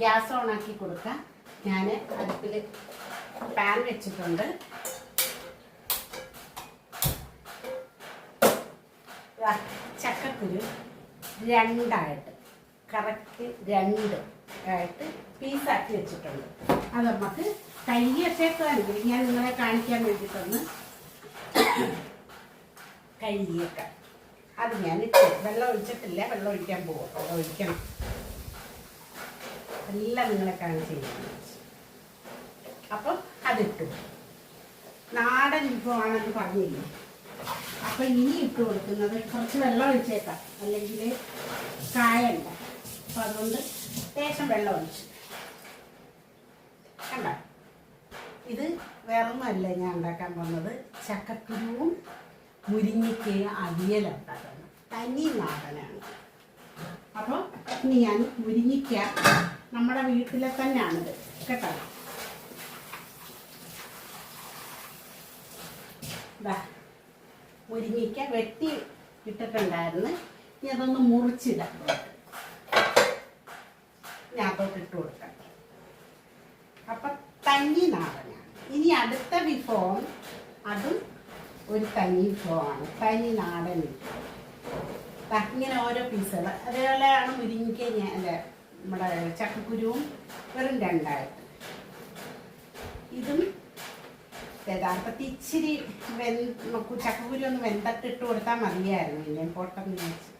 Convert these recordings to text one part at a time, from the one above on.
Gas on ആക്കി കൊടുക്കാം. ഞാൻ അടുപ്പിൽ പാൻ വെച്ചിട്ടുണ്ട്. ചക്കക്കുരു രണ്ടായിട്ട് കറക്റ്റ് രണ്ട് ആയിട്ട് പീസാക്കി വെച്ചിട്ടുണ്ട്. അത് നമുക്ക് കയ്യൊക്കെയാണെങ്കിൽ ഞാൻ നിങ്ങളെ കാണിക്കാൻ വേണ്ടിയിട്ടൊന്ന് കഴുകിയേക്കാം അത് ഞാൻ വെള്ളം ഒഴിച്ചിട്ടില്ല വെള്ളം ഒഴിക്കാൻ പോകും വെള്ളം ഒഴിക്കണം. എല്ലാം നിങ്ങളെ കാണിച്ചു തരാം. അപ്പം അതിട്ടു. നാടൻ വിഭവമാണെന്ന് പറഞ്ഞില്ലേ? അപ്പം ഇനി ഇട്ട് കൊടുക്കുന്നത് കുറച്ച് വെള്ളം ഒഴിച്ചേക്കാം. അല്ലെങ്കിൽ കായണ്ട. അപ്പം അതുകൊണ്ട് ലേശം വെള്ളം ഒഴിച്ചു. കണ്ട? ഇത് വേറൊന്നുമല്ല ഞാൻ ഉണ്ടാക്കാൻ പോകുന്നത്. ചക്കക്കുരുവും മുരിങ്ങയ്ക്കയും അവിയലുണ്ടാക്കുന്നത് തനി നാടനാണ്. അപ്പോൾ ഇനി ഞാൻ മുരിങ്ങിക്ക നമ്മുടെ വീട്ടിലെ തന്നെയാണിത് കേട്ടോ? ദാ മുരിങ്ങിക്ക വെട്ടി ഇട്ടിട്ടുണ്ടായിരുന്നു. ഇനി അതൊന്ന് മുറിച്ചിടാം. ഞാൻ അതോട്ട് ഇട്ട് കൊടുക്കാം. അപ്പം തങ്ങി നാടനാണ് ഇനി അടുത്ത വിഭവം അതും ഒരു തനി വിഭവമാണ്. തനി നാടൻ വിഭവം ഇങ്ങനെ ഓരോ പീസുകൾ. അതേപോലെയാണ് മുരിങ്ങിക്ക അല്ല നമ്മുടെ ചക്കക്കുരുവും വെറും രണ്ടായിട്ട്. ഇതും യഥാർത്ഥത്തിൽ ഇച്ചിരി വെന്ത് ചക്കക്കുരു ഒന്ന് വെന്തട്ടിട്ട് കൊടുത്താൽ മതിയായിരുന്നു. ഇല്ലേ പൊട്ടെന്ന് വെച്ച്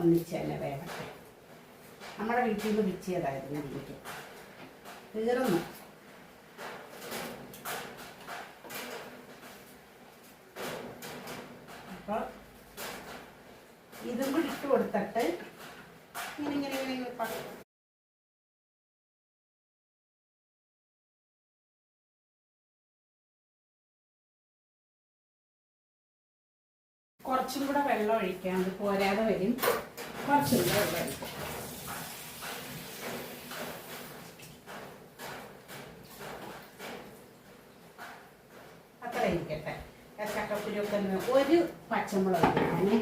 ഒന്നിച്ച് തന്നെ വേവട്ടെ. നമ്മുടെ വീട്ടിൽ നിന്ന് വിച്ചതായിരുന്നു എനിക്ക് തീർന്നു. അപ്പോൾ ഇതും കൂടി ഇട്ട് കൊടുത്തിട്ട് ഇങ്ങനെ ഇങ്ങനെ ഇങ്ങനെ ഇങ്ങനെ കുറച്ചും കൂടെ വെള്ളം ഒഴിക്കാം. അത് പോരാതെ വരും. കുറച്ചും കൂടെ വെള്ളം ഒഴിക്കാം. അത്ര ഇരിക്കട്ടെ. ചക്കക്കുരുക്കെ ഒക്കെ ഒരു പച്ചമുളക് ഇടാനേ.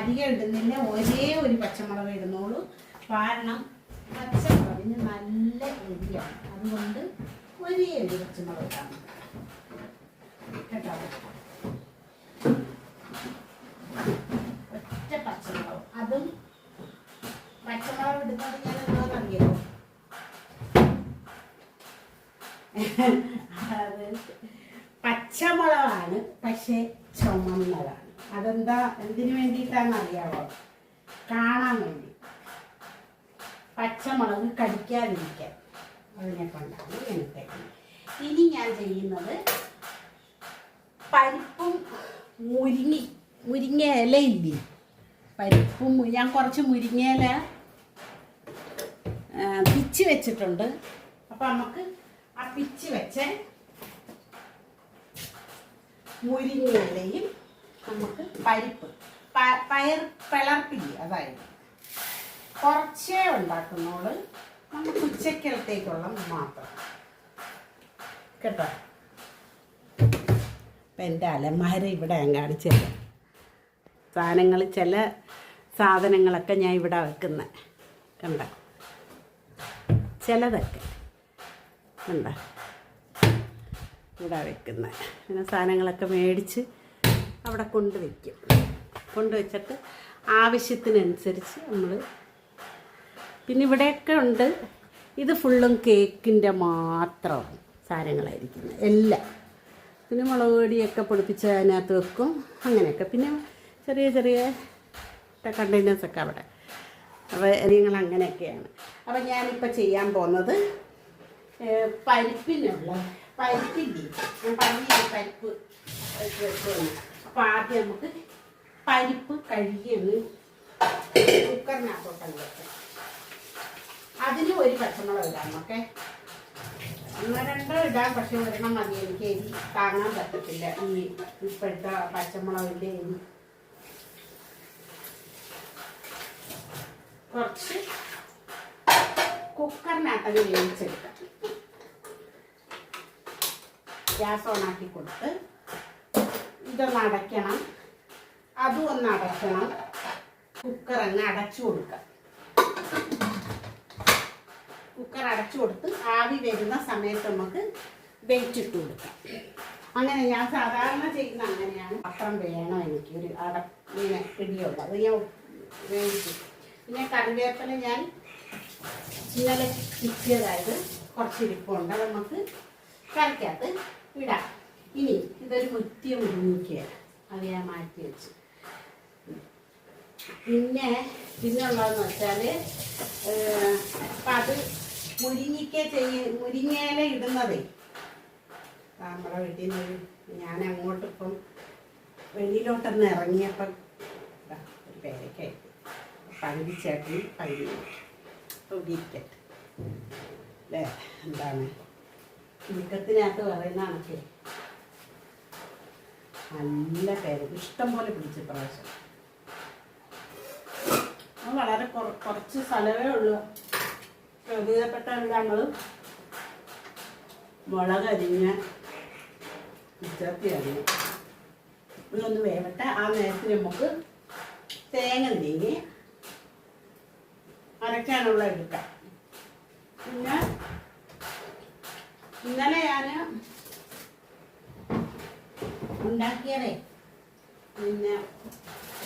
അധികം ഇടുന്നില്ല ഒരേ ഒരു പച്ചമുളക് ഇടുന്നുള്ളൂ. കാരണം പച്ചമുളകിന് നല്ല എരിയാണ് അതുകൊണ്ട് ഒരേ ഒരു പച്ചമുളക് ഇടാം കേട്ടോ? ഒറ്റ പച്ചമുളക്. അതും പച്ചമുളക് ഇടുന്നത് ഞാൻ എന്താണെന്നറിയോ അത് പച്ചമുളകാണ് പക്ഷെ ചുമന്നതാണ് അതെന്താ എന്തിനു അറിയാവോ കാണാൻ വേണ്ടി. പച്ചമുളക് കടിക്കാതിരിക്കാൻ. അതിനെ കൊണ്ടാണ് എനിക്ക് ഇനി ഞാൻ ചെയ്യുന്നത് പരിപ്പും മുരിങ്ങി മുരിങ്ങ ഇല ഇല്ലേ പരിപ്പും ഞാൻ കുറച്ച് മുരിങ്ങ ഇല പിച്ച് വെച്ചിട്ടുണ്ട്. അപ്പം നമുക്ക് ആ പിച്ച് വെച്ച മുരിങ്ങ ഇലയും നമുക്ക് പരിപ്പ് പയർ പിളർപ്പില്ലേ അതായത്. കുറച്ചേ ഉണ്ടാക്കുന്നോൾ നമുക്ക് ഉച്ചക്കലത്തേക്കുള്ള മാത്രം. കേട്ടോ? അപ്പം എന്റെ അലമാര ഇവിടെ ഞാൻ കാണിച്ചത് സാധനങ്ങൾ ചില സാധനങ്ങളൊക്കെ ഞാൻ ഇവിടെ വെക്കുന്നത് കണ്ട? ചിലതൊക്കെ. കണ്ട? ഇവിടെ വെക്കുന്നത് പിന്നെ സാധനങ്ങളൊക്കെ മേടിച്ച് അവിടെ കൊണ്ടുവയ്ക്കും കൊണ്ടുവച്ചിട്ട് ആവശ്യത്തിനനുസരിച്ച് നമ്മൾ പിന്നെ ഇവിടെയൊക്കെ ഉണ്ട്. ഇത് ഫുള്ളും കേക്കിന്റെ മാത്രം സാധനങ്ങളായിരിക്കുന്നത്. എല്ലാം. പിന്നെ മുളക് പൊടിയൊക്കെ പൊടിപ്പിച്ച് അതിനകത്ത് വെക്കും. അങ്ങനെയൊക്കെ. പിന്നെ ചെറിയ ചെറിയ കണ്ടെയ്നേഴ്സൊക്കെ അവിടെ. അപ്പോൾ നിങ്ങൾ അങ്ങനെയൊക്കെയാണ്. അപ്പോൾ ഞാനിപ്പോൾ ചെയ്യാൻ പോകുന്നത് പരിപ്പിനുള്ള പരിപ്പില്ലേ? പരിപ്പ് അപ്പോൾ ആദ്യം നമുക്ക് പരിപ്പ് കഴുകിയത് വെക്കാം അതിന് ഒരു പച്ചമുളക് ഇടാം ഓക്കെ? ഒന്ന് രണ്ടോ ഇടാൻ പക്ഷെ ഒരെണ്ണം മതി. എനിക്ക് എരി താങ്ങാൻ പറ്റത്തില്ല ഈ ഇപ്പോഴത്തെ പച്ചമുളകിന്റെ എരി കുറച്ച് കുക്കറിനകത്തത് വേവിച്ചെടുക്കാം. ഗ്യാസ് ഓണാക്കി കൊടുത്ത് ഇതൊന്ന് അടയ്ക്കണം. അതും ഒന്ന് അടക്കണം. കുക്കർ അങ്ങ് അടച്ചു കൊടുക്കാം. കുക്കർ അടച്ചു കൊടുത്ത് ആവി വരുന്ന സമയത്ത് നമുക്ക് വെയിറ്റ് കൊടുക്കാം. അങ്ങനെ ഞാൻ സാധാരണ ചെയ്യുന്ന അങ്ങനെയാണ്. പത്രം വേണം എനിക്ക്? ഒരു അട ഇങ്ങനെ പിടിയുള്ളത് അത് ഞാൻ വേവിച്ചു പിന്നെ കറിവേപ്പില ഞാൻ ഇന്നലെ കിട്ടിയതായത് കുറച്ച് ഇരിപ്പുണ്ട്. അത് നമുക്ക് കറിക്കകത്ത് ഇടാം. ഇനി ഇതൊരു മുറ്റിയ മുരുങ്ങിക്കുക അത് ഞാൻ മാറ്റി വെച്ചു. പിന്നെ പിന്നെ ഉള്ളതെന്ന് വെച്ചാൽ അപ്പം അത് മുരിങ്ങിക്ക ചെയ്യ മുരിങ്ങയില ഇടുന്നതേ. നമ്മുടെ വീട്ടിൽ നിന്ന് ഞാൻ അങ്ങോട്ട് ഇപ്പം വെളിയിലോട്ടൊന്ന് ഇറങ്ങിയപ്പം ഒരു പേരക്കായി പകുതി ചേട്ടൻ പകുതി ഇരിക്കട്ടെ അല്ലേ? എന്താണ്? ചുരുക്കത്തിനകത്ത് പറയുന്ന കണക്ക്. നല്ല പേര് ഇഷ്ടം പോലെ പിടിച്ചു പ്രാവശ്യം. അത് വളരെ കുറ- കുറച്ച് സ്ഥലമേ ഉള്ളൂ. പ്രകൃതപ്പെട്ട ഞങ്ങൾ മുളകരിഞ്ഞ് ഇച്ചത്തി ഇതൊന്ന് വേവട്ടെ. ആ നേരത്തിന് നമുക്ക് തേങ്ങ നീങ്ങി അരയ്ക്കാനുള്ള എടുക്കാം. പിന്നെ ഇന്നലെ ഞാൻ ഉണ്ടാക്കിയതേ പിന്നെ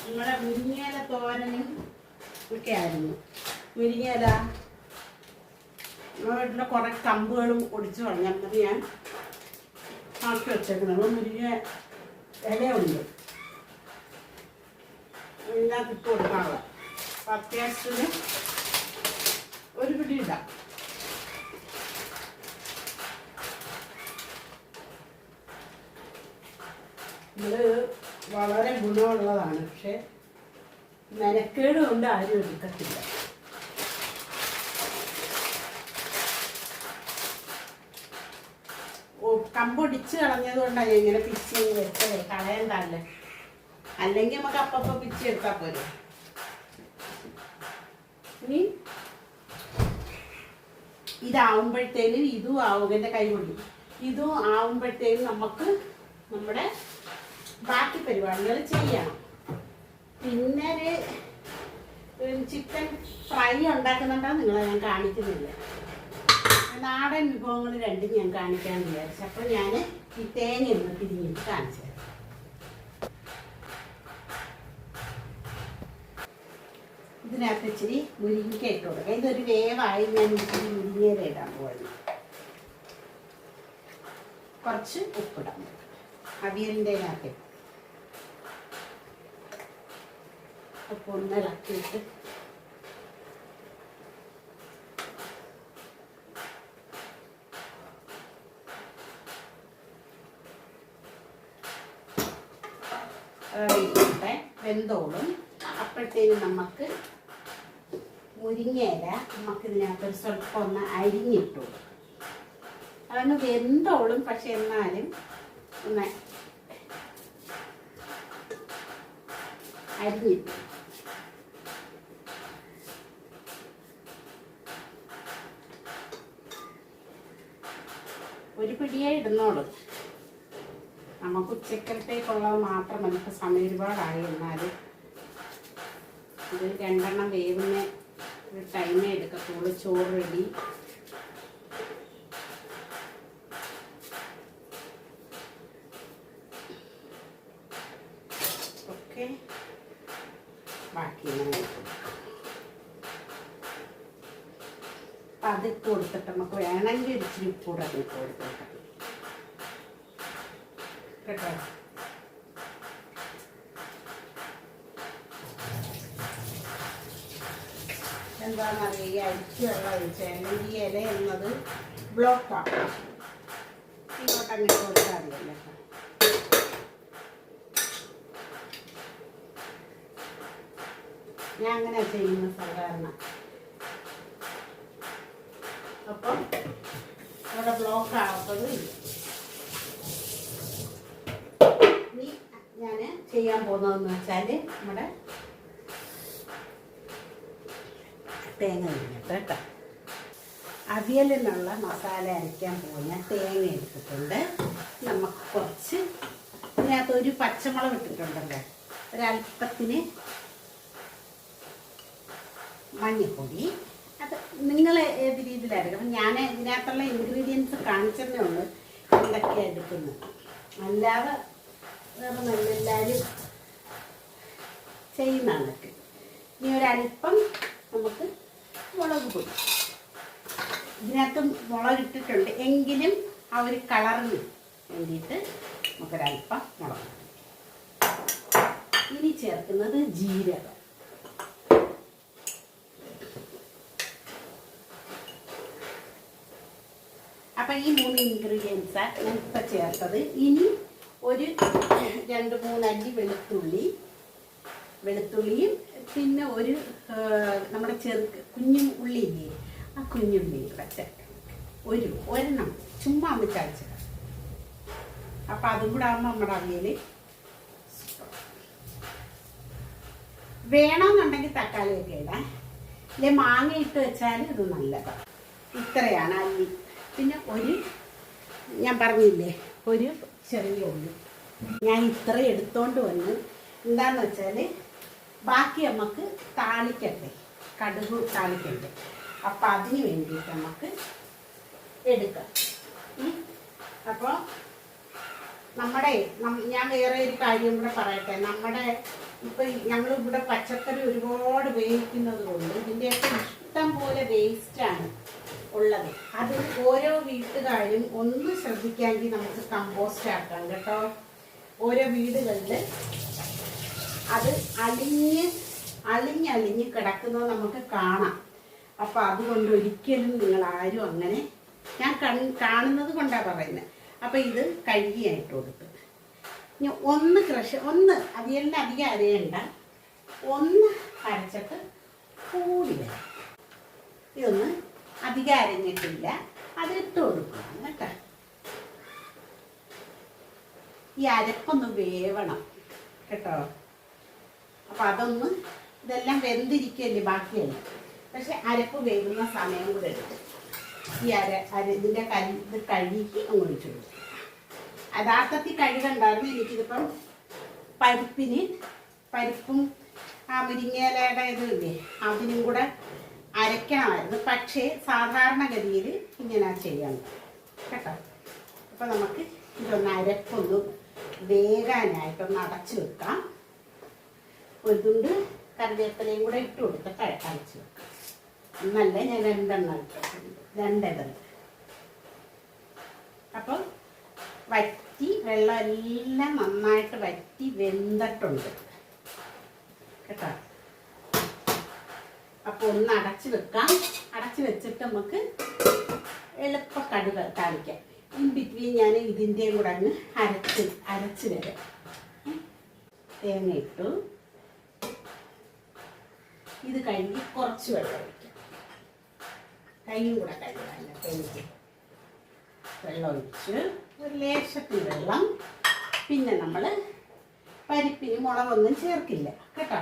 നിങ്ങളുടെ മുരിങ്ങയില തോരനും ഒക്കെ ആയിരുന്നു. മുരിങ്ങയില. നമ്മുടെ വീട്ടിലെ കുറേ കമ്പുകളും ഒടിച്ചു കളഞ്ഞത് ഞാൻ ആക്കി വെച്ചേക്കുന്നത്. മുരിങ്ങ ഇലയുണ്ട്. ഇതിനകത്ത് ഇട്ട് കൊടുക്കാനുള്ള അപ്പം അത്യാവശ്യത്തിന് ഒരു പിടി ഇടാം. വളരെ ഗുണമുള്ളതാണ്. പക്ഷെ മെനക്കേട് കൊണ്ട് ആരും എടുക്കത്തില്ല. കമ്പൊടിച്ച് കളഞ്ഞത് കൊണ്ടാണ് ഇങ്ങനെ പിച്ച് വെച്ചത് കളയണ്ടല്ലേ അല്ലെങ്കിൽ നമുക്ക് അപ്പൊ പിച്ച് എടുത്താൽ പോരെ. ഇനി ഇതാവുമ്പോഴത്തേനും ഇതും ആവും എന്റെ കൈ കൊണ്ട്. ഇതും ആവുമ്പോഴത്തേനും നമുക്ക് നമ്മുടെ ബാക്കി പരിപാടികൾ ചെയ്യണം പിന്നെ ഒരു ചിക്കൻ ഫ്രൈ ഉണ്ടാക്കുന്നുണ്ടോ നിങ്ങളെ ഞാൻ കാണിക്കുന്നില്ല. നാടൻ വിഭവങ്ങൾ രണ്ടും ഞാൻ കാണിക്കാൻ വിചാരിച്ചു. അപ്പോൾ ഞാൻ ഈ തേങ്ങ ഒന്ന് തിരിഞ്ഞിട്ട് കാണിച്ചു ഇതിനകത്ത് ഇച്ചിരി മുരിങ്ങ ഇട്ട് കൊടുക്കുക ഇതൊരു വേവായി ഞാൻ ഇച്ചിരി മുരിങ്ങയില ഇടാൻ പോകുന്നു കുറച്ച് ഉപ്പിടാം അവിയലിന്റെ അകത്ത് അപ്പോൾ ഒന്ന് ഇളക്കിയിട്ട് ഇരിക്കട്ടെ വെന്തോളും അപ്പോഴത്തേനും നമുക്ക് മുരിങ്ങയില നമുക്ക് ഇതിനകത്ത് ഒരു സ്വല്പം ഒന്ന് അരിഞ്ഞിട്ടു. അതങ്ങ് വെന്തോളും പക്ഷെ എന്നാലും ഒന്ന് അരിഞ്ഞിട്ടു പിടിയേ ഇടുന്നോളൂ നമുക്ക് ഉച്ചക്കലത്തേക്കുള്ളത് മാത്രം നമുക്ക് സമയം ഒരുപാടായി എന്നാലും. ഇത് രണ്ടെണ്ണം വേവുന്ന ഒരു ടൈമേ എടുക്കത്തുള്ളൂ ചോറ് റെഡി ഓക്കെ ബാക്കി ഇങ്ങനെ ഇട്ട് കൊടുക്കാം. അപ്പം അതിട്ട് കൊടുത്തിട്ട് നമുക്ക് വേണമെങ്കിൽ ഒരു ഇച്ചിരി കൂടെ അതിട്ട് കൊടുത്തേക്കാം കേട്ടോ എന്താണെന്നറിയാം ഈ അരിച്ച് വെള്ളം ഒഴിച്ചാൽ ഈ ഇല ഞാൻ അങ്ങനെ ചെയ്യുന്ന സാധാരണ അപ്പം ഇവിടെ ബ്ലോക്ക് ആവത്തതും ഇല്ല. ഇനി ഞാൻ ചെയ്യാൻ പോകുന്നതെന്ന് വെച്ചാൽ നമ്മുടെ തേങ്ങ കഴിഞ്ഞിട്ട് കേട്ടോ. അവിയലിനുള്ള മസാല അരയ്ക്കാൻ പോകുന്ന തേങ്ങ എടുത്തിട്ടുണ്ട്. നമുക്ക് കുറച്ച് ഇതിനകത്ത് ഒരു പച്ചമുളക് ഇട്ടിട്ടുണ്ടല്ലോ. ഒരല്പത്തിന് മഞ്ഞൾപ്പൊടി നിങ്ങൾ ഏത് രീതിയിലായിരിക്കും? ഞാൻ ഇതിനകത്തുള്ള ഇൻഗ്രീഡിയൻസ് കാണിച്ചതേ ഉള്ളൂ എന്തൊക്കെയാണ് എടുക്കുന്നത്. അല്ലാതെ വേറെ എല്ലാവരും ചെയ്യുന്നതൊക്കെ ഇനി ഒരല്പം നമുക്ക് മുളക് പൊടി. ഇതിനകത്ത് മുളക് ഇട്ടിട്ടുണ്ട്. എങ്കിലും ആ ഒരു കളറിന് വേണ്ടിയിട്ട് നമുക്കൊരല്പം മുളക് ഇനി ചേർക്കുന്നത് ജീരകം. അപ്പം ഈ മൂന്ന് ഇൻഗ്രീഡിയൻസാണ് ഞാൻ ഇപ്പം ചേർത്തത്. ഇനി ഒരു രണ്ട് മൂന്ന് വെളുത്തുള്ളി. വെളുത്തുള്ളിയും പിന്നെ ഒരു നമ്മുടെ ചെറുക്ക് കുഞ്ഞു ഉള്ളി ഇല്ലേ? ആ കുഞ്ഞുള്ളി പച്ച ഒരു ഒരെണ്ണം ചുമ്മാ ഒന്ന് ചായച്ചിടാം അപ്പം അതും കൂടെ ആകുമ്പോൾ നമ്മുടെ അവിയൽ വേണമെന്നുണ്ടെങ്കിൽ തക്കാളിയൊക്കെ ഇടാം. ഇല്ലെ മാങ്ങ ഇട്ട് വെച്ചാൽ ഇത് നല്ലതാണ് ഇത്രയാണ് അല്ലി. പിന്നെ ഒരു ഞാൻ പറഞ്ഞില്ലേ? ഒരു ചെറിയ ഉള്ളി. ഞാൻ ഇത്ര എടുത്തോണ്ട് വന്ന് എന്താന്ന് വെച്ചാൽ ബാക്കി നമുക്ക് താളിക്കട്ടെ കടുക് താളിക്കട്ടെ അപ്പം അതിന് വേണ്ടിയിട്ട് നമുക്ക് എടുക്കാം. അപ്പോൾ നമ്മുടെ ഞാൻ വേറെ ഒരു കാര്യം കൂടെ പറയട്ടെ. നമ്മുടെ ഇപ്പം ഞങ്ങളിവിടെ പച്ചക്കറി ഒരുപാട് വേവിക്കുന്നത് കൊണ്ട് ഇതിന്റെയൊക്കെ ഇഷ്ടം പോലെ വേസ്റ്റാണ് ഉള്ളത്. അത് ഓരോ വീട്ടുകാരും ഒന്ന് ശ്രദ്ധിക്കാമെങ്കിൽ നമുക്ക് കമ്പോസ്റ്റ് ആക്കാം കേട്ടോ. ഓരോ വീടുകളിൽ അത് അലിഞ്ഞ് അലിഞ്ഞലിഞ്ഞ് കിടക്കുന്നത് നമുക്ക് കാണാം. അപ്പം അതുകൊണ്ട് ഒരിക്കലും നിങ്ങൾ ആരും അങ്ങനെ ഞാൻ കൺ കാണുന്നത് കൊണ്ടാണ് പറയുന്നത്. അപ്പം ഇത് കഴുകിയായിട്ട് കൊടുക്കും. ഇനി ഒന്ന് ക്രഷ് ഒന്ന് അതെല്ലാം അധികം അരയണ്ട. ഒന്ന് അരച്ചിട്ട് കൂടി വരാം. ഇതൊന്ന് അധികം അരഞ്ഞിട്ടില്ല അതിലിട്ട് കൊടുക്കണം കേട്ടോ. ഈ അരപ്പൊന്ന് വേവണം കേട്ടോ. അപ്പം അതൊന്ന് ഇതെല്ലാം വെന്തിരിക്കല്ലേ ബാക്കിയല്ല. പക്ഷെ അരപ്പ് വേകുന്ന സമയം കൂടെ എടുക്കും ഈ അര അര ഇതിന്റെ കരി ഇത് കഴുകി ഒഴിച്ചു കൊടുക്കും യഥാർത്ഥത്തിൽ കഴുകണ്ടായിരുന്നു. എനിക്കിതിപ്പം പരിപ്പിന് പരിപ്പും ആ മുരിങ്ങയിലയുടെ ഇതില്ലേ അതിനും കൂടെ അരയ്ക്കണമായിരുന്നു. പക്ഷേ സാധാരണഗതിയിൽ ഇങ്ങനെ ചെയ്യണം. കേട്ടോ? അപ്പം നമുക്ക് ഇതൊന്ന് അരപ്പൊന്ന് വേകാനായിട്ടൊന്ന് അടച്ചു വെക്കാം. ഒരു തുണ്ട് കറിവേപ്പിലയും കൂടെ ഇട്ട് കൊടുത്തിട്ട് അടച്ചു വെക്കാം. എന്നല്ല ഞാൻ രണ്ടെണ്ണം ഇട്ടിട്ടുണ്ട് രണ്ടിടം അപ്പം വറ്റി വെള്ളം എല്ലാം നന്നായിട്ട് വറ്റി വെന്തിട്ടുണ്ട്. കേട്ടോ? അപ്പോൾ ഒന്ന് അടച്ചു വെക്കാം. അടച്ചു വെച്ചിട്ട് നമുക്ക് എളുപ്പ കടുക കാണിക്കാം. ഇൻ ബിറ്റ്വീൻ ഞാൻ ഇതിന്റെയും കൂടെ അങ്ങ് അരച്ച് അരച്ച് വരാം. തേങ്ങ ഇട്ടു. ഇത് കഴുകി കുറച്ച് വെള്ളം ഒഴിക്കാം. കൈയും കൂടെ കഴുകാല്ല തേങ്ങ വെള്ളം ഒഴിച്ച് ഒരു ലേശത്തിൽ വെള്ളം. പിന്നെ നമ്മൾ പരിപ്പിന് മുളകൊന്നും ചേർക്കില്ല. കേട്ടോ?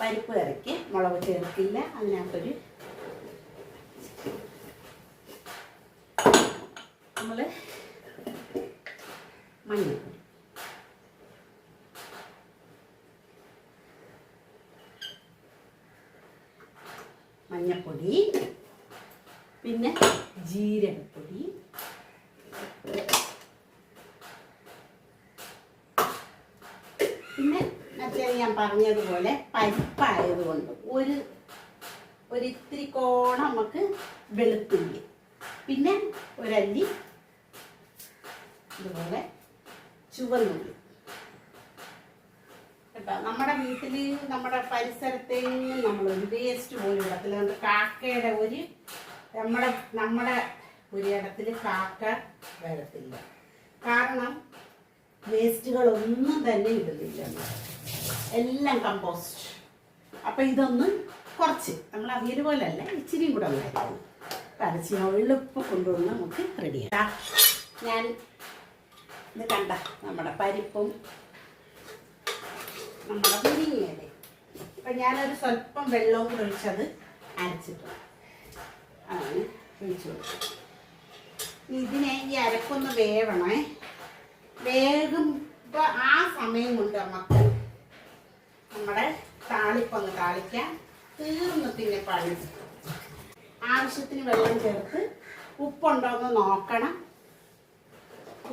പരിപ്പ് ഇറക്കി മുളക് ചേർക്കില്ല. അതിനകത്തൊരു നമ്മൾ മഞ്ഞൾപ്പൊടി മഞ്ഞൾപ്പൊടി പിന്നെ ജീരകപ്പൊടി പിന്നെ മറ്റേ ഞാൻ പറഞ്ഞതുപോലെ പരിപ്പായതുകൊണ്ട് ഒരു ഒരു ഒരിത്തിരി കോണം നമുക്ക് വെളുത്തുള്ളി പിന്നെ ഒരല്ലി ഇതുപോലെ ചുവന്നുള്ളി. കേട്ടോ നമ്മുടെ വീട്ടിൽ നമ്മുടെ പരിസരത്തെങ്ങും നമ്മൾ ഒരു വേസ്റ്റ് പോലും ഇടത്തില്ല. നമ്മുടെ കാക്കയുടെ ഒരു നമ്മുടെ നമ്മുടെ പുരയിടത്തിൽ കാക്ക വരത്തില്ല. കാരണം വേസ്റ്റുകളൊന്നും തന്നെ ഇടുന്നില്ല. എല്ലാം കമ്പോസ്റ്റ് അപ്പം ഇതൊന്ന് കുറച്ച്. നമ്മൾ അവിയൽ പോലെ അല്ല ഇച്ചിരിയും കൂടെ ഉണ്ടായിരുന്നു അരച്ച് എളുപ്പം കൊണ്ടുവന്ന് നമുക്ക് റെഡിയാക്കാം ഞാൻ ഇത് കണ്ട നമ്മുടെ പരിപ്പും നമ്മുടെ മുരിങ്ങയില ഇപ്പൊ ഞാനൊരു സ്വല്പം വെള്ളവും കൂടെ ഒഴിച്ചത് അരച്ചിട്ടു. ഒഴിച്ചു ഇതിനെ ഈ അരക്കൊന്ന് വേവണേ. ഇപ്പൊ ആ സമയം കൊണ്ട് നമുക്ക് നമ്മുടെ താളിപ്പൊന്ന് താളിക്കാം. തീർന്ന് പിന്നെ പണി ആവശ്യത്തിന് വെള്ളം ചേർത്ത് ഉപ്പുണ്ടോ എന്ന് നോക്കണം.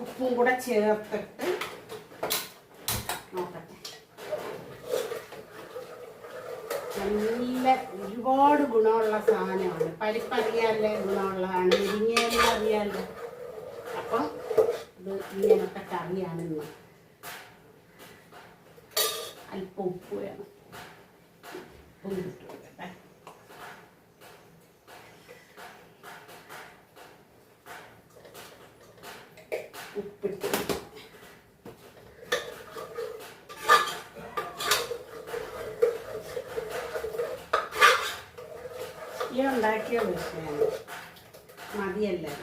ഉപ്പും കൂടെ ചേർത്തിട്ട് നോക്കട്ടെ. നല്ല ഒരുപാട് ഗുണമുള്ള സാധനമാണ്. പരിപ്പറിയാല്ലേ ഗുണമുള്ളതാണ്. ഇരിങ്ങേലും അറിയാലോ. അപ്പം ഇത് ഇങ്ങനത്തെ കറിയാണ് ഇന്ന്. അല്പം ഉപ്പ് വേണം. ഉപ്പും ഇട്ട് കൊടുക്കട്ടെ. ഈ ഉണ്ടാക്കിയ വിഷയമാണ് മതിയല്ലേ?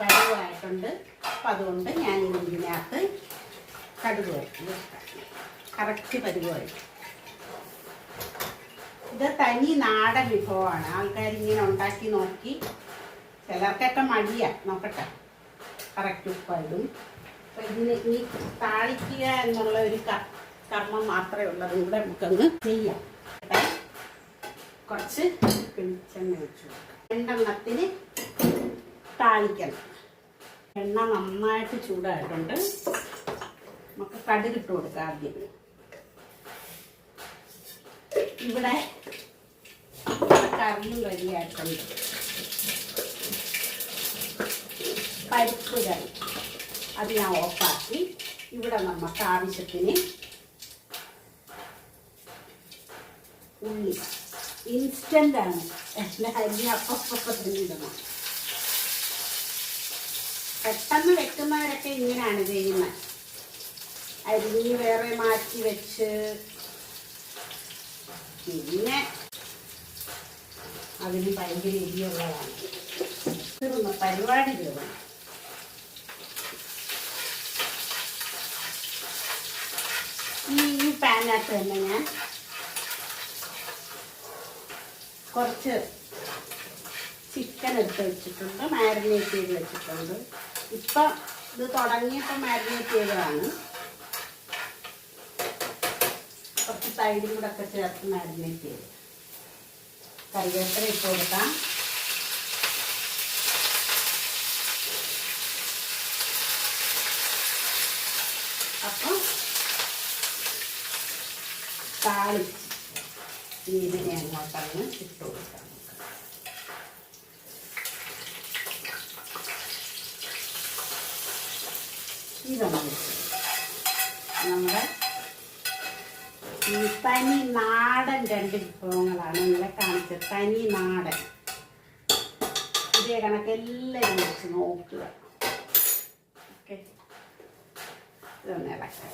പരുവായിട്ടുണ്ട്. അപ്പം അതുകൊണ്ട് ഞാൻ ഇതിനകത്ത് കടുക് കറക്റ്റ് പരുവായി ഇത് തനി നാടൻ വിഭവമാണ്. ആൾക്കാർ ഇങ്ങനെ ഉണ്ടാക്കി നോക്കി. ചിലർക്കൊക്കെ മടിയാ. നോക്കട്ടെ. കറക്റ്റ് ഉപ്പായതും. അപ്പം ഇതിന് ഈ താളിക്കുക എന്നുള്ള ഒരു കർമ്മം മാത്രമേ ഉള്ളത് ഇവിടെ നമുക്കങ്ങ് ചെയ്യാം. കുറച്ച് വെളിച്ചെണ്ണ വെച്ചു രണ്ടെണ്ണത്തിന് താളിക്കണം. എണ്ണ നന്നായിട്ട് ചൂടായിട്ടുണ്ട്. നമുക്ക് കടുകിട്ട് കൊടുക്കാം ആദ്യം. ഇവിടെ കറിയും റെഡിയായിട്ടുണ്ട് പരിപ്പ് കറി. അത് ഞാൻ ഓഫാക്കി. ഇവിടെ നമുക്ക് ആവശ്യത്തിന് ഉള്ളി. ഇൻസ്റ്റന്റ് ആണ്. എല്ലാ അരി അപ്പം ഇടണം. പെട്ടെന്ന് വെക്കുന്നവരൊക്കെ ഇങ്ങനെയാണ് ചെയ്യുന്നത്. അരിഞ്ഞ് വേറെ മാറ്റി വെച്ച്. പിന്നെ അതിന് ഭയങ്കര എരിയുള്ളതാണ് തീർന്നു പരിപാടി തീർന്നു ഈ ഈ പാനകത്ത് തന്നെ ഞാൻ കുറച്ച് ചിക്കൻ എടുത്ത് വെച്ചിട്ടുണ്ട്. മാരിനേറ്റ് ചെയ്ത് വെച്ചിട്ടുണ്ട്. ഇപ്പം ഇത് തുടങ്ങിയപ്പോൾ മാരിനേറ്റ് ചെയ്തതാണ്. കുറച്ച് തൈരും കൂടെ ഒക്കെ ചേർത്ത് മാരിനേറ്റ് ചെയ്ത്. കറിവേപ്പില ഇട്ട് കൊടുക്കാം. അപ്പം താളിച്ച് ഇതിനെ അങ്ങോട്ടങ്ങ് ഇട്ട് കൊടുക്കാം. ഇതൊന്ന് വെച്ച് നമ്മുടെ തനി നാടൻ രണ്ട് വിഭവങ്ങളാണ് നിങ്ങളെ കാണിച്ചത്. തനി നാടൻ. ഇതേ കണക്ക് എല്ലാവരും വെച്ച് നോക്കുക. ഓക്കെ. ഇതൊന്ന് ഇളക്കാം.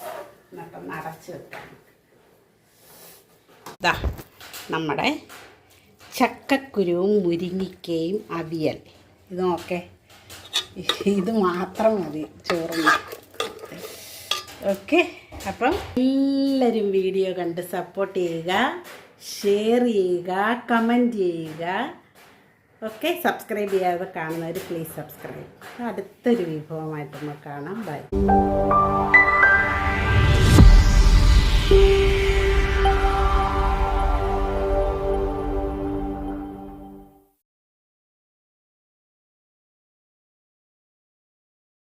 എന്നിട്ടൊന്ന് അടച്ച് വെക്കാം. ഇതാ നമ്മുടെ ചക്കക്കുരുവും മുരിങ്ങിക്കയും അവിയൽ. ഇത് നോക്കേ. ഇത് മാത്രം മതി ചോറിന് ഓക്കെ അപ്പം എല്ലാവരും വീഡിയോ കണ്ട് സപ്പോർട്ട് ചെയ്യുക ഷെയർ ചെയ്യുക കമന്റ് ചെയ്യുക. ഓക്കെ സബ്സ്ക്രൈബ് ചെയ്യാതെ കാണുന്നവർ പ്ലീസ് സബ്സ്ക്രൈബ് അടുത്തൊരു വിഭവമായിട്ട് നമുക്ക് കാണാം. ബൈ